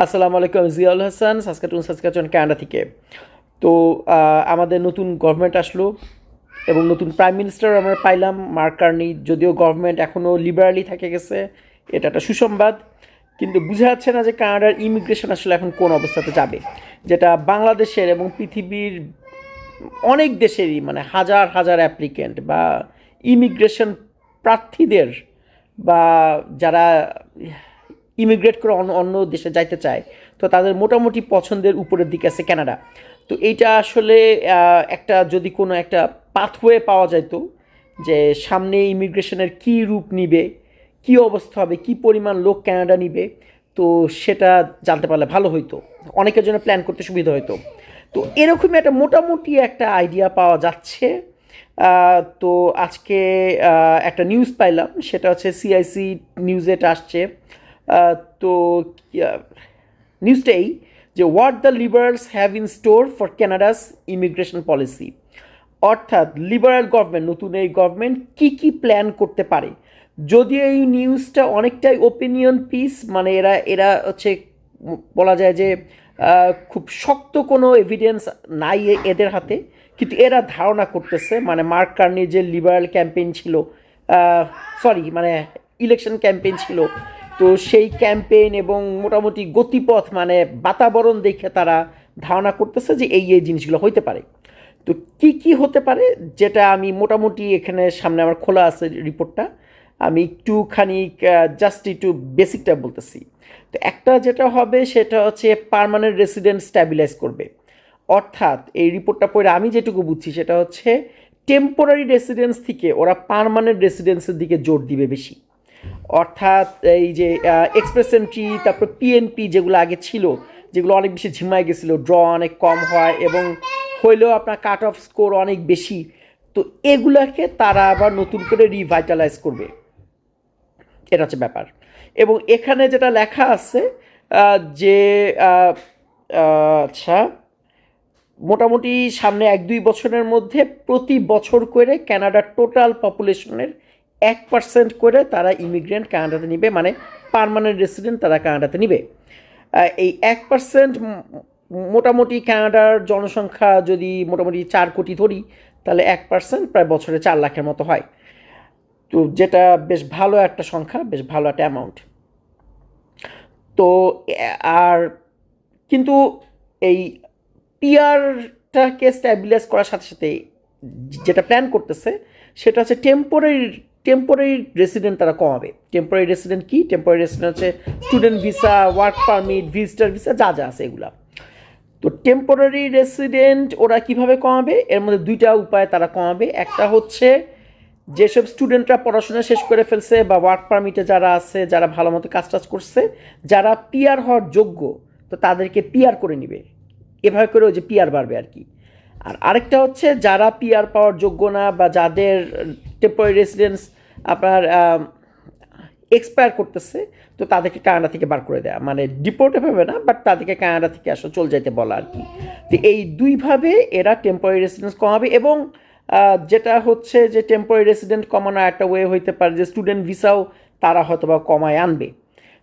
আসসালামু আলাইকুম, Ziaul Hasan Saskatoon Saskatchewan Canada থেকে। তো আমাদের নতুন গভর্নমেন্ট আসলো এবং নতুন প্রাইম মিনিস্টার আমরা পাইলাম, মার্ক কার্নি। যদিও গভর্নমেন্ট এখনও লিবারালি থাকে গেছে, এটা একটা সুসংবাদ। কিন্তু বোঝা যাচ্ছে না যে কানাডার ইমিগ্রেশন আসলে এখন কোন অবস্থাতে যাবে। যেটা বাংলাদেশের এবং পৃথিবীর অনেক দেশেরই মানে হাজার হাজার অ্যাপ্লিকেন্ট বা ইমিগ্রেশন প্রার্থীদের বা যারা ইমিগ্রেট করে অন্য অন্য দেশে যাইতে চায়। তো তাদের মোটামুটি পছন্দের উপরের দিকে আছে ক্যানাডা তো এইটা আসলে একটা যদি কোনো একটা পাথওয়ে পাওয়া যাইতো যে সামনে ইমিগ্রেশনের কী রূপ নিবে, কী অবস্থা হবে, কী পরিমাণ লোক ক্যানাডা নিবে, তো সেটা জানতে পারলে ভালো হইতো। অনেকের জন্য প্ল্যান করতে সুবিধা হতো তো এরকমই একটা মোটামুটি একটা আইডিয়া পাওয়া যাচ্ছে। তো আজকে একটা নিউজ পাইলাম, সেটা হচ্ছে সিআইসি নিউজে এটা আসছে। তো নিউজটা এই যে what the liberals have in store for Canada's immigration policy অর্থাৎ লিবারাল গভর্নমেন্ট নতুন এই গভর্নমেন্ট কি কি প্ল্যান করতে পারে? যদিও এই নিউজটা অনেকটাই ওপিনিয়ন পিস মানে এরা এরা হচ্ছে বলা যায় যে খুব শক্ত কোনো এভিডেন্স নাই এদের হাতে, কিন্তু এরা ধারণা করতেছে মানে মার্ক কার্নির যে লিবারাল ক্যাম্পেইন ছিল সরি মানে ইলেকশন ক্যাম্পেইন ছিল তো সেই ক্যাম্পেইন এবং মোটামুটি গতিপথ মানে বাতাবরণ দেখে তারা ধারণা করতেছে যে এই এই জিনিসগুলো হইতে পারে। তো কি কি হতে পারে যেটা আমি মোটামুটি এখানে সামনে আমার খোলা আছে রিপোর্টটা, আমি একটুখানি জাস্ট একটু বেসিকটা বলতেছি। তো একটা যেটা হবে সেটা হচ্ছে পার্মানেন্ট রেসিডেন্ট স্ট্যাবিলাইজ করবে। অর্থাৎ এই রিপোর্টটা পড়ে আমি যেটুকু বুঝছি সেটা হচ্ছে টেম্পোরারি রেসিডেন্স থেকে ওরা পার্মানেন্ট রেসিডেন্সের দিকে জোর দিবে বেশি। অর্থাৎ এই যে এক্সপ্রেস এন্ট্রি তারপর পিএনপি যেগুলো আগে ছিল, যেগুলো অনেক বেশি ঝিমায় গেছিল ড্র অনেক কম হয় এবং হইলেও আপনার কাট অফ স্কোর অনেক বেশি, তো এগুলাকে তারা আবার নতুন করে রিভাইটালাইজ করবে। এটা হচ্ছে ব্যাপার। এবং এখানে যেটা লেখা আছে যে আচ্ছা মোটামুটি সামনে এক দুই বছরের মধ্যে প্রতি বছর করে কানাডার টোটাল পপুলেশনের এক পার্সেন্ট করে তারা ইমিগ্রেন্ট কানাডাতে নিবে মানে পার্মানেন্ট রেসিডেন্ট তারা কানাডাতে নিবে। এই এক পার্সেন্ট মোটামুটি কানাডার জনসংখ্যা যদি মোটামুটি চার কোটি ধরি, তাহলে এক পার্সেন্ট প্রায় বছরে চার লাখের মতো হয়। তো যেটা বেশ ভালো একটা সংখ্যা, বেশ ভালো একটা অ্যামাউন্ট তো, আর কিন্তু এই পিআরটাকে স্ট্যাবিলাইজ করার সাথে সাথে যেটা প্ল্যান করতেছে, সেটা হচ্ছে টেম্পোরারি টেম্পোরারি রেসিডেন্ট তারা কমাবে। টেম্পোরারি রেসিডেন্ট কি? টেম্পোরারি রেসিডেন্ট হচ্ছে student visa work permit visitor visa যা যা আছে এগুলা। তো টেম্পোরারি রেসিডেন্ট ওরা কীভাবে কমাবে? এর মধ্যে দুইটা উপায় তারা কমাবে। একটা হচ্ছে যেসব স্টুডেন্টরা পড়াশোনা শেষ করে ফেলছে বা ওয়ার্ক পারমিটে যারা আছে, যারা ভালো মতো কাজ টাজ করছে, যারা পিয়ার হওয়ার যোগ্য, তো তাদেরকে পিয়ার করে নিবে। এভাবে করে ওই যে পিয়ার বাড়বে আর কি। আর আরেকটা হচ্ছে যারা পিয়ার পাওয়ার যোগ্য না বা যাদের টেম্পোরারি রেসিডেন্স আপনার এক্সপায়ার করতেছে, তো তাদেরকে কানাডা থেকে বার করে দেওয়া মানে ডিপোর্টে হবে না বাট তাদেরকে কানাডা থেকে আসলে চলে যাইতে বলা আর কি। তো এই দুইভাবে এরা টেম্পোরারি রেসিডেন্স কমাবে এবং যেটা হচ্ছে যে টেম্পোরারি রেসিডেন্ট কমানোর একটা ওয়ে হইতে পারে যে স্টুডেন্ট ভিসাও তারা হয়তো বা কমায় আনবে।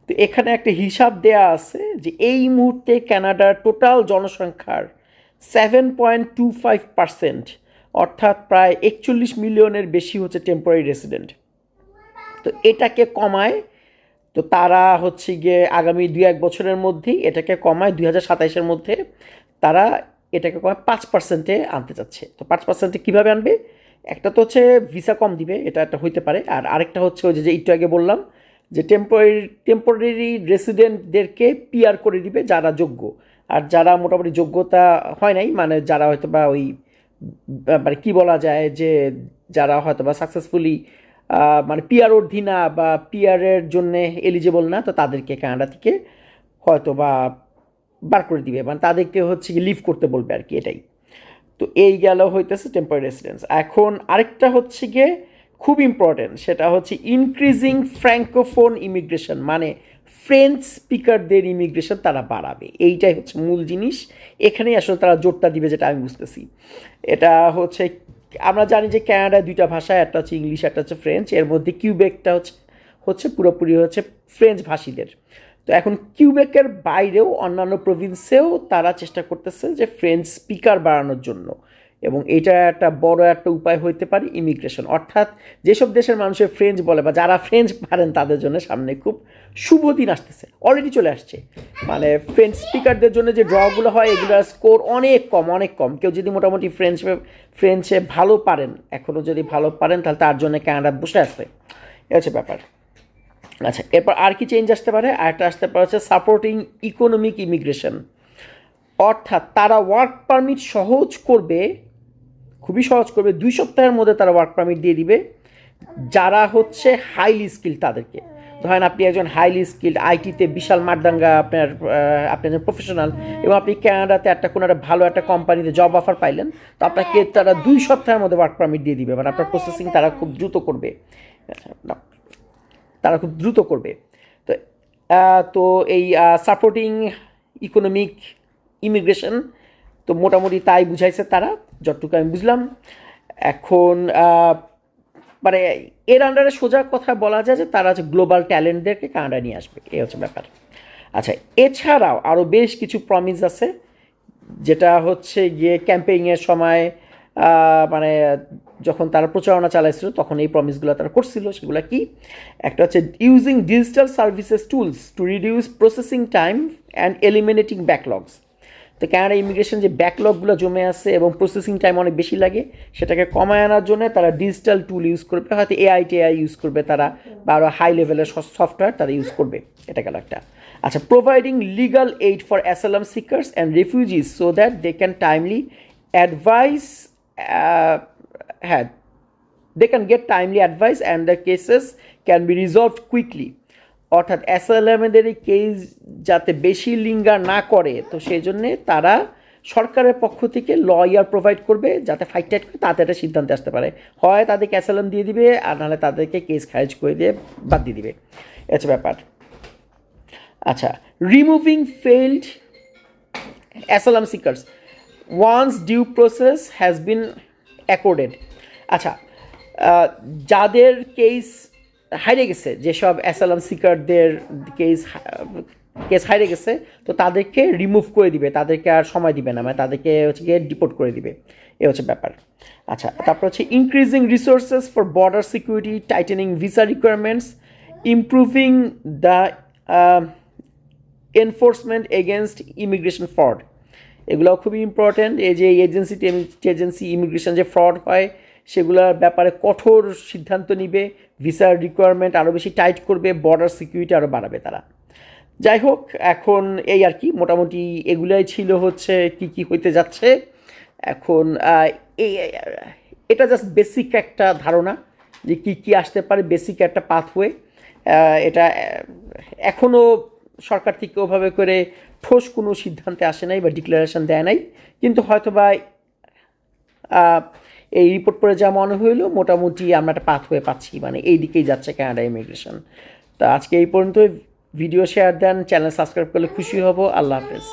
তো এখানে একটা হিসাব দেয়া আছে যে এই মুহূর্তে কানাডার টোটাল জনসংখ্যার seven point two five percent অর্থাৎ প্রায় একচল্লিশ মিলিয়নের বেশি হচ্ছে টেম্পোরারি রেসিডেন্ট তো এটাকে কমায়, তো তারা হচ্ছে গিয়ে আগামী দুই এক বছরের মধ্যেই এটাকে কমায়, দুই হাজার সাতাইশের মধ্যে তারা এটাকে কমায় পাঁচ পার্সেন্টে আনতে চাচ্ছে। তো পাঁচ পার্সেন্টে কীভাবে আনবে? একটা তো হচ্ছে ভিসা কম দিবে, এটা একটা হইতে পারে। আর আরেকটা হচ্ছে ওই যে একটু আগে বললাম যে টেম্পোরারি টেম্পোরারি রেসিডেন্টদেরকে পিআর করে দিবে যারা যোগ্য। আর যারা মোটামুটি যোগ্যতা হয় নাই মানে যারা হয়তো বা ওই মানে কি বলা যায় যে যারা হয়তো বা সাকসেসফুলি মানে পিআর অধীনা বা পিয়ারের জন্য এলিজিবল না, তো তাদেরকে কানাডা থেকে হয়তো বা বার করে দিবে। মানে তাদেরকে হচ্ছে কি লিভ করতে বলবে আর কি এটাই। তো এই গেল হইতেছে টেম্পোরারি রেসিডেন্স এখন আরেকটা হচ্ছে গিয়ে খুব ইম্পর্টেন্ট সেটা হচ্ছে ইনক্রিজিং ফ্র্যাঙ্কোফোন ইমিগ্রেশন মানে ফ্রেঞ্চ স্পিকারদের ইমিগ্রেশন তারা বাড়াবে। এইটাই হচ্ছে মূল জিনিস। এখানেই আসলে তারা জোরটা দিবে যেটা আমি বুঝতেছি। এটা হচ্ছে, আমরা জানি যে ক্যানাডায় দুইটা ভাষা, একটা হচ্ছে ইংলিশ একটা হচ্ছে ফ্রেঞ্চ এর মধ্যে কিউবেকটা হচ্ছে হচ্ছে পুরোপুরি হচ্ছে ফ্রেঞ্চ ভাষীদের। তো এখন কিউবেকের বাইরেও অন্যান্য প্রভিন্সেও তারা চেষ্টা করতেছে যে ফ্রেঞ্চ স্পিকার বাড়ানোর জন্য। এবং এটা একটা বড় একটা উপায় হইতে পারে ইমিগ্রেশন অর্থাৎ যেসব দেশের মানুষের ফ্রেঞ্চ বলে বা যারা ফ্রেঞ্চ পারেন তাদের জন্য সামনে খুব শুভ দিন আসতেছে। অলরেডি চলে আসছে। মানে ফ্রেঞ্চ স্পিকারদের জন্য যে ড্রগুলো হয় এগুলোর স্কোর অনেক কম অনেক কম। কেউ যদি মোটামুটি ফ্রেঞ্চ ফ্রেঞ্চে ভালো পারেন এখনও যদি ভালো পারেন, তাহলে তার জন্য ক্যানাডা বসে আসবে এ হচ্ছে ব্যাপার। আচ্ছা এরপর আর কি চেঞ্জ আসতে পারে? আরেকটা আসতে পারে হচ্ছে সাপোর্টিং ইকোনমিক ইমিগ্রেশন অর্থাৎ তারা ওয়ার্ক পারমিট সহজ করবে খুবই সহজ করবে। দুই সপ্তাহের মধ্যে তারা ওয়ার্ক পারমিট দিয়ে দিবে। যারা হচ্ছে হাইলি স্কিল তাদেরকে। ধরেন আপনি একজন হাইলি স্কিল্ড আইটিতে বিশাল মারদাঙ্গা আপনার আপনি একজন প্রফেশনাল এবং আপনি কানাডাতে একটা কোনো একটা ভালো একটা কোম্পানিতে জব অফার পাইলেন, তো আপনাকে তারা দুই সপ্তাহের মধ্যে ওয়ার্ক পারমিট দিয়ে দিবে। মানে আপনার প্রসেসিং তারা খুব দ্রুত করবে। তারা খুব দ্রুত করবে। তো তো এই সাপোর্টিং ইকোনমিক ইমিগ্রেশন তো মোটামুটি তাই বুঝাইছে তারা। যতটুকু আমি বুঝলাম। এখন মানে এর আন্ডারে সোজা কথা বলা যায় যে তারা হচ্ছে গ্লোবাল ট্যালেন্টদেরকে কানাডা নিয়ে আসবে, এই হচ্ছে ব্যাপার। আচ্ছা এছাড়াও আরও বেশ কিছু প্রমিস আছে, যেটা হচ্ছে গিয়ে ক্যাম্পেইংয়ের সময় মানে যখন তারা প্রচারণা চালাইছিল, তখন এই প্রমিসগুলো তারা করছিল। সেগুলো কি? একটা হচ্ছে using digital services tools to reduce processing time and eliminating backlogs তো কানাডা ইমিগ্রেশন যে ব্যাকলগগুলো জমে আছে এবং প্রসেসিং টাইম অনেক বেশি লাগে, সেটাকে কমায় আনার জন্য তারা ডিজিটাল টুল ইউজ করবে, হয়তো এআই টিআই ইউজ করবে তারা, বা আরও হাই লেভেলের সফটওয়্যার তারা ইউজ করবে, এটা গেল একটা। আচ্ছা providing legal aid for asylum seekers and refugees so that they can timely advice হ্যাঁ they can get timely advice and the cases can be resolved quickly অর্থাৎ অ্যাসালামেদের এই কেস যাতে বেশি লিঙ্গার না করে, তো সেই জন্যে তারা সরকারের পক্ষ থেকে লয়ার প্রোভাইড করবে যাতে ফাইট টাইট করে তাতে একটা সিদ্ধান্তে আসতে পারে। হয় তাদেরকে অ্যাসালাম দিয়ে দিবে, আর নাহলে তাদেরকে কেস খারিজ করে দিয়ে বাদ দিয়ে দিবে। এ হচ্ছে ব্যাপার। আচ্ছা removing failed asylum seekers once due process has been accorded আচ্ছা যাদের কেস হারিয়ে গেছে যেসব অ্যাসালাম সিকারদের কেস কেস হারিয়ে গেছে, তো তাদেরকে রিমুভ করে দিবে, তাদেরকে আর সময় দিবে না মানে তাদেরকে হচ্ছে গিয়ে ডিপোর্ট করে দিবে, এ হচ্ছে ব্যাপার। আচ্ছা তারপর হচ্ছে increasing resources for border security tightening visa requirements improving the enforcement against immigration fraud এগুলো খুবই ইম্পর্ট্যান্ট এই যে এজেন্সি এজেন্সি ইমিগ্রেশন যে ফ্রড হয়, সেগুলোর ব্যাপারে কঠোর সিদ্ধান্ত নিবে ভিসার রিকোয়ারমেন্ট আরও বেশি টাইট করবে বর্ডার সিকিউরিটি আরও বাড়াবে তারা। যাই হোক, এখন এই আর কি, মোটামুটি এগুলাই ছিল হচ্ছে কি কি হইতে যাচ্ছে। এখন এই এটা জাস্ট বেসিক একটা ধারণা যে কি কি আসতে পারে বেসিক একটা পাথওয়ে এটা এখনও সরকার থেকে ওভাবে করে ঠোস কোনো সিদ্ধান্তে আসে নাই বা ডিক্লারেশন দেয় নাই। কিন্তু হয়তো বা এই রিপোর্ট পরে যা মনে হইল, মোটামুটি আমরা একটা পাথ হয়ে পাচ্ছি মানে এই দিকেই যাচ্ছে কানাডা ইমিগ্রেশন তো আজকে এই পর্যন্ত ভিডিও শেয়ার দেন চ্যানেল সাবস্ক্রাইব করলে খুশি হব, আল্লাহ হাফেজ।